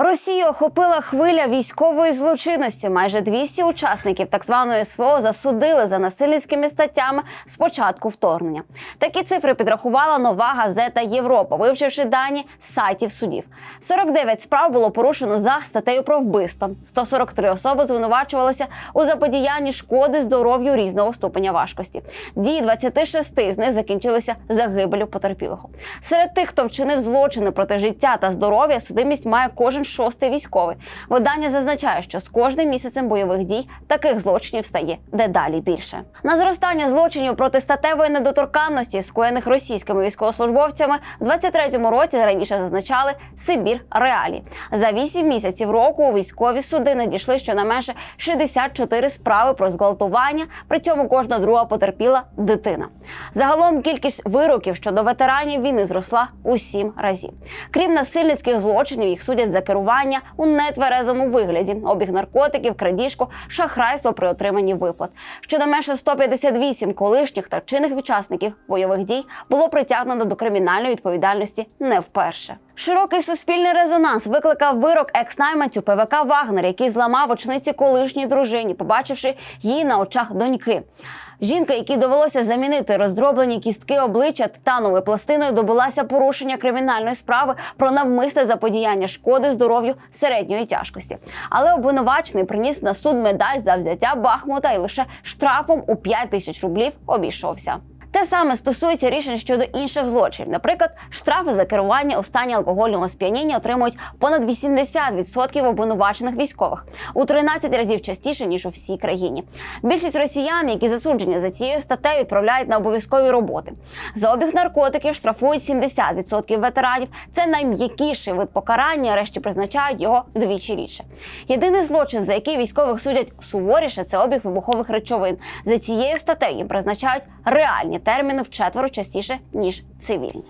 Росію охопила хвиля військової злочинності. Майже 200 учасників так званої СВО засудили за насильницькими статтями з початку вторгнення. Такі цифри підрахувала нова газета Європа, вивчивши дані з сайтів судів. 49 справ було порушено за статтею про вбивство. 143 особи звинувачувалися у заподіянні шкоди здоров'ю різного ступеня важкості. Дії 26 з них закінчилися загибелю потерпілого. Серед тих, хто вчинив злочини проти життя та здоров'я, судимість має кожен шостий військовий. Видання зазначає, що з кожним місяцем бойових дій таких злочинів стає дедалі більше. На зростання злочинів проти статевої недоторканності, скоєних російськими військовослужбовцями, в 23-му році раніше зазначали Сибір Реалі. За 8 місяців року у військові суди надійшли щонайменше 64 справи про зґвалтування. При цьому кожна друга потерпіла дитина. Загалом кількість вироків щодо ветеранів війни зросла у 7 разів. Крім насильницьких злочинів, їх судять за керування у нетверезому вигляді, обіг наркотиків, крадіжку, шахрайство при отриманні виплат. Щонайменше 158 колишніх та чинних учасників бойових дій було притягнено до кримінальної відповідальності не вперше. Широкий суспільний резонанс викликав вирок екс-найманцю ПВК Вагнер, який зламав очниці колишній дружині, побачивши її на очах доньки. Жінка, якій довелося замінити роздроблені кістки обличчя титановою пластиною, добулася порушення кримінальної справи про навмисне заподіяння шкоди здоров'ю середньої тяжкості. Але обвинувачений приніс на суд медаль за взяття Бахмута і лише штрафом у 5 тисяч рублів обійшовся. Те саме стосується рішень щодо інших злочинів. Наприклад, штрафи за керування у стані алкогольного сп'яніння отримують понад 80% обвинувачених військових у 13 разів частіше ніж у всій країні. Більшість росіян, які засуджені за цією статтею, відправляють на обов'язкові роботи. За обіг наркотиків штрафують 70% ветеранів. Це найм'якіший вид покарання. Решті призначають його вдвічі рідше. Єдиний злочин, за який військових судять суворіше, це обіг вибухових речовин. За цією статтею їм призначають реальні терміни вчетверо частіше ніж цивільні.